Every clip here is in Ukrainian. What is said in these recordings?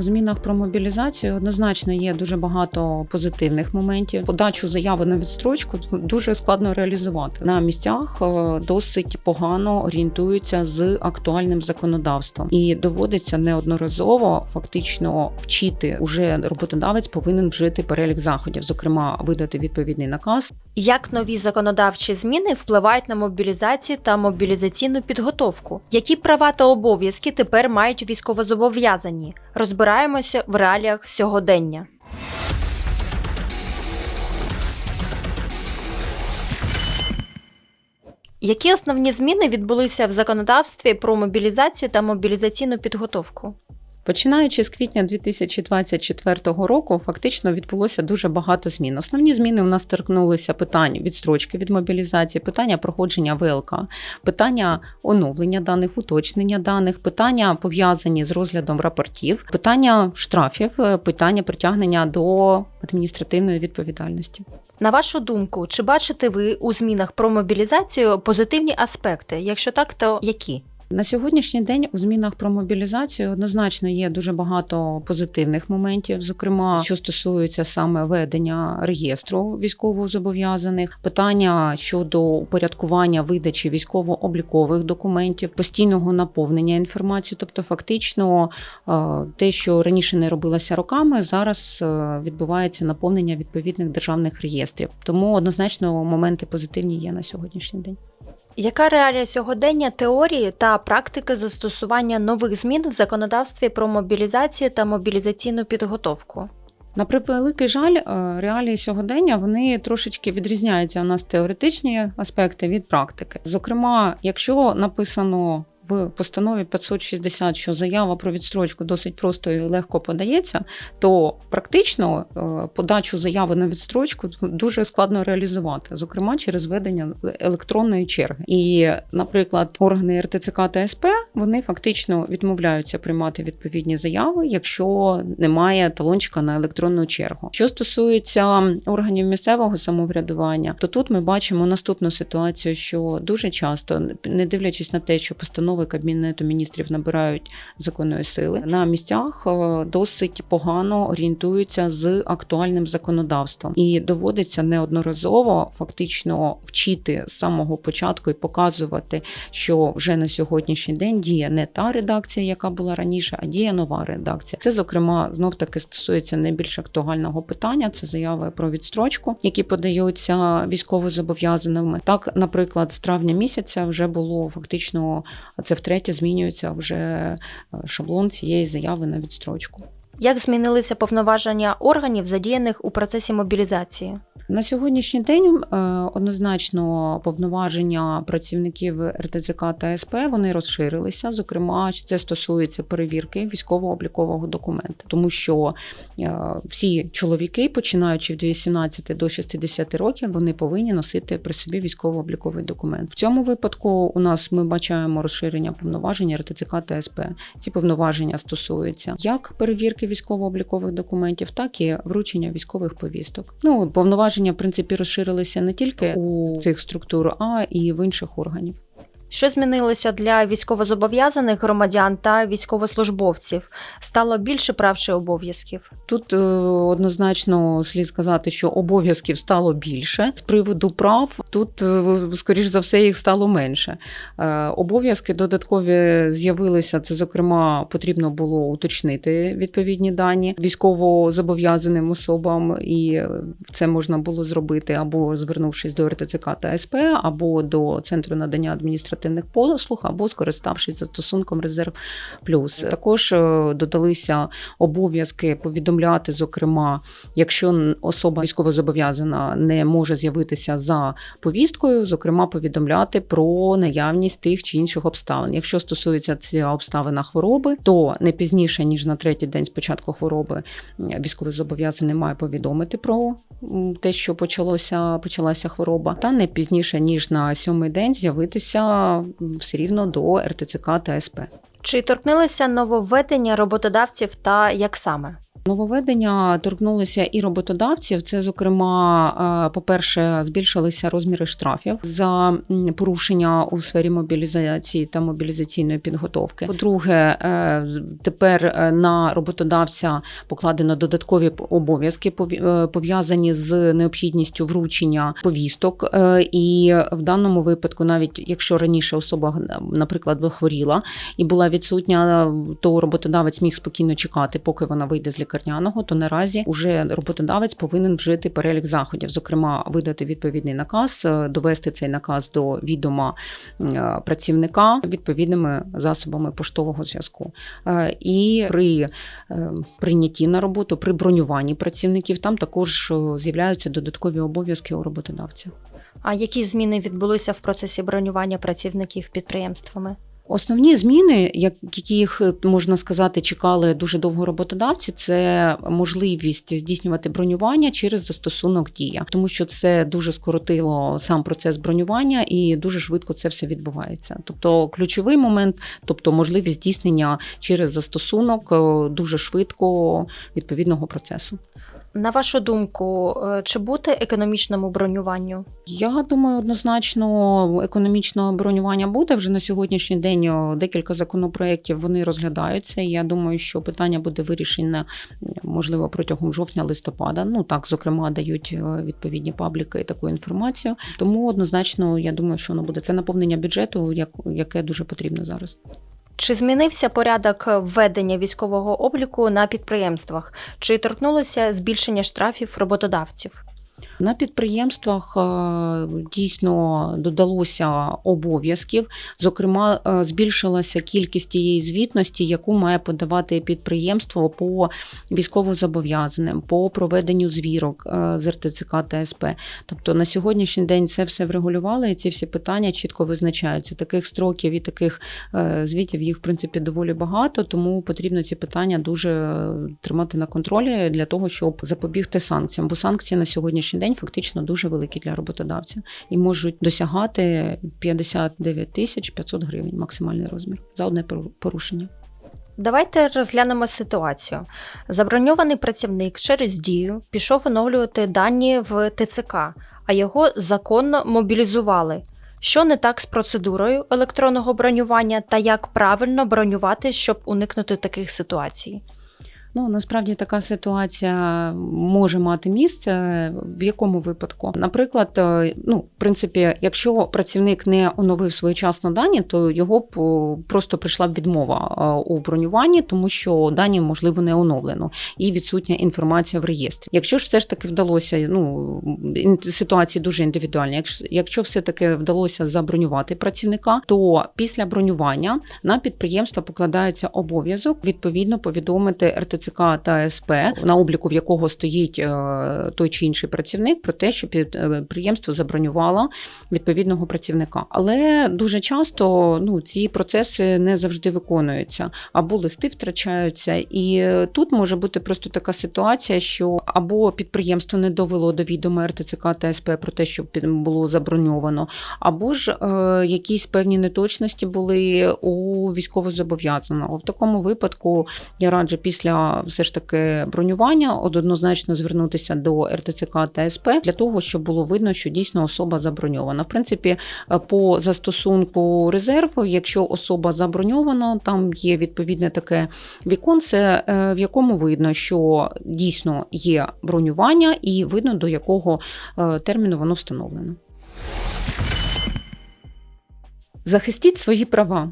У змінах про мобілізацію однозначно є дуже багато позитивних моментів. Подачу заяви на відстрочку дуже складно реалізувати на місцях. е, Досить погано орієнтуються з актуальним законодавством, і доводиться неодноразово фактично вчити. Уже роботодавець повинен вжити перелік заходів, зокрема видати відповідний наказ Як нові законодавчі зміни впливають на мобілізацію та мобілізаційну підготовку? Які права та обов'язки тепер мають військовозобов'язані? Розбираємося в реаліях сьогодення. Які основні зміни відбулися в законодавстві про мобілізацію та мобілізаційну підготовку? Починаючи з квітня 2024 року, фактично відбулося дуже багато змін. Основні зміни у нас торкнулися питань відстрочки від мобілізації, питання проходження ВЛК, питання оновлення даних, уточнення даних, питання пов'язані з розглядом рапортів, питання штрафів, е, питання притягнення до адміністративної відповідальності. На вашу думку, чи бачите ви у змінах про мобілізацію позитивні аспекти? Якщо так, то які? На сьогоднішній день у змінах про мобілізацію однозначно є дуже багато позитивних моментів, зокрема, що стосується саме ведення реєстру військовозобов'язаних, питання щодо упорядкування видачі військово-облікових документів, постійного наповнення інформацією. Тобто, фактично, е, те, що раніше не робилося роками, зараз е, відбувається наповнення відповідних державних реєстрів. Тому однозначно моменти позитивні є на сьогоднішній день. Яка реалія сьогодення теорії та практики застосування нових змін в законодавстві про мобілізацію та мобілізаційну підготовку? На превеликий жаль, е, реалії сьогодення вони трошечки відрізняються у нас теоретичні аспекти від практики. Зокрема, якщо написано в постанові 560, що заява про відстрочку досить просто і легко подається, то практично е, подачу заяви на відстрочку дуже складно реалізувати, зокрема через ведення електронної черги. І, наприклад, органи РТЦК та СП вони фактично відмовляються приймати відповідні заяви, якщо немає талончика на електронну чергу. Що стосується органів місцевого самоврядування, то тут ми бачимо наступну ситуацію, що дуже часто, не дивлячись на те, що постанови Кабінету міністрів набирають законної сили, на місцях е, досить погано орієнтуються з актуальним законодавством, і доводиться неодноразово фактично вчити з самого початку і показувати, що вже на сьогоднішній день діє не та редакція, яка була раніше, а діє нова редакція. Це зокрема знов таки стосується найбільш актуального питання. Це заяви про відстрочку, які подаються військовозобов'язаними. Так, наприклад, з травня місяця вже було фактично це втретє змінюється вже е, шаблон цієї заяви на відстрочку. Як змінилися повноваження органів, задіяних у процесі мобілізації? На сьогоднішній день е, однозначно повноваження працівників РТЦК та СП вони розширилися. Зокрема, це стосується перевірки військово-облікового документа, тому що е, всі чоловіки, починаючи від 18 до 60 років, вони повинні носити при собі військово-обліковий документ. В цьому випадку у нас ми бачаємо розширення повноважень РТЦК та СП. Ці повноваження стосуються як перевірки військово-облікових документів, так і вручення військових повісток. Ну повноваження в принципі розширилися не тільки у цих структур, а і в інших органів. Що змінилося для військовозобов'язаних громадян та військовослужбовців? Стало більше прав чи обов'язків? Тут е, однозначно слід сказати, що обов'язків стало більше. З приводу прав тут, е, скоріш за все, їх стало менше. Е, Обов'язки додаткові з'явилися. Це, зокрема, потрібно було уточнити відповідні дані військово зобов'язаним особам, і це можна було зробити або звернувшись до РТЦК та СП, або до центру надання адміністративних послуг, або скориставшись застосунком Резерв Плюс. Також е, додалися обов'язки повідомляти, зокрема, якщо особа військовозобов'язана не може з'явитися за повісткою, зокрема повідомляти про наявність тих чи інших обставин. Якщо стосується цієї обставина хвороби, то не пізніше ніж на третій день з початку хвороби військовозобов'язаний має повідомити про те, що почалося почалася хвороба, та не пізніше ніж на сьомий день з'явитися все рівно до РТЦК та СП. Чи торкнулися нововведення роботодавців та як саме? Нововведення торкнулися і роботодавців. Це, зокрема, е, по-перше, збільшилися розміри штрафів за порушення у сфері мобілізації та мобілізаційної підготовки. По-друге, е, тепер е, на роботодавця покладено додаткові обов'язки пов'я- пов'язані з необхідністю вручення повісток. І в даному випадку, навіть якщо раніше особа, наприклад, захворіла і була відсутня, то роботодавець міг спокійно чекати, поки вона вийде з лікарняного, то наразі уже роботодавець повинен вжити перелік заходів, зокрема, видати відповідний наказ, е, довести цей наказ до відома е, працівника відповідними засобами поштового зв'язку. Е, І при прийнятті на роботу, при бронюванні працівників, там також з'являються додаткові обов'язки у роботодавця. А які зміни відбулися в процесі бронювання працівників підприємствами? Основні зміни, яких можна сказати, чекали дуже довго роботодавці, це можливість здійснювати бронювання через застосунок дія, тому що це дуже скоротило сам процес бронювання і дуже швидко це все відбувається. Тобто, ключовий момент, тобто можливість здійснення через застосунок е, дуже швидко відповідного процесу. На вашу думку, е, чи бути економічному бронюванню? Я думаю, однозначно економічне бронювання буде вже на сьогоднішній день. Декілька законопроєктів вони розглядаються. Я думаю, що питання буде вирішене можливо протягом жовтня-листопада. Ну так, зокрема, дають е, відповідні пабліки таку інформацію. Тому однозначно, я думаю, що воно буде це наповнення бюджету, як- яке дуже потрібно зараз. Чи змінився порядок введення військового обліку на підприємствах? Чи торкнулося збільшення штрафів роботодавців? На підприємствах е, дійсно додалося обов'язків. Зокрема, е, збільшилася кількість тієї звітності, яку має подавати підприємство по військовозобов'язаним, по проведенню звірок е, з РТЦК та СП. Тобто на сьогоднішній день це все врегулювали, і ці всі питання чітко визначаються. Таких строків і таких звітів їх в принципі доволі багато, тому потрібно ці питання дуже тримати на контролі для того, щоб запобігти санкціям. Бо санкції на сьогоднішній день фактично дуже великі для роботодавця і можуть досягати 59 тисяч 500 гривень максимальний розмір за одне пору- порушення. Давайте розглянемо ситуацію. Заброньований працівник через дію пішов оновлювати дані в ТЦК, а його законно мобілізували. Що не так з процедурою електронного бронювання та як правильно бронювати, щоб уникнути таких ситуацій? Ну насправді така ситуація може мати місце. В якому випадку? Наприклад, е, ну в принципі, якщо працівник не оновив своєчасно дані, то його б просто прийшла б відмова е, у бронюванні, тому що дані можливо не оновлено і відсутня інформація в реєстрі. Якщо ж все ж таки вдалося, ну ситуації дуже індивідуальні. Якщо, якщо все таки вдалося забронювати працівника, то після бронювання на підприємство покладається обов'язок відповідно повідомити РТЦК та СП, на обліку в якого стоїть е, той чи інший працівник, про те, що е, підприємство забронювало відповідного працівника. Але дуже часто ну, ці процеси не завжди виконуються, або листи втрачаються. І тут може бути просто така ситуація, що або підприємство не довело до відома РТЦК та СП про те, що було заброньовано, або ж е, якісь певні неточності були у військовозобов'язаного. В такому випадку я раджу після все ж таки бронювання однозначно звернутися до РТЦК та СП для того, щоб було видно, що дійсно особа заброньована. В принципі, е, по застосунку резерву, якщо особа заброньована, там є відповідне таке віконце, е, в якому видно, що дійсно є бронювання, і видно до якого е, терміну воно встановлено. Захистіть свої права.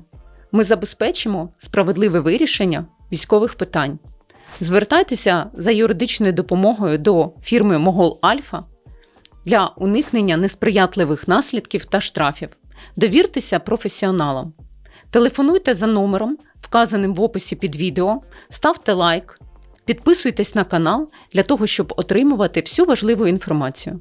Ми забезпечимо справедливе вирішення військових питань. Звертайтеся за юридичною допомогою до фірми Могол Альфа для уникнення несприятливих наслідків та штрафів. Довіртеся професіоналам. Телефонуйте за номером, вказаним в описі під відео, ставте лайк, підписуйтесь на канал для того, щоб отримувати всю важливу інформацію.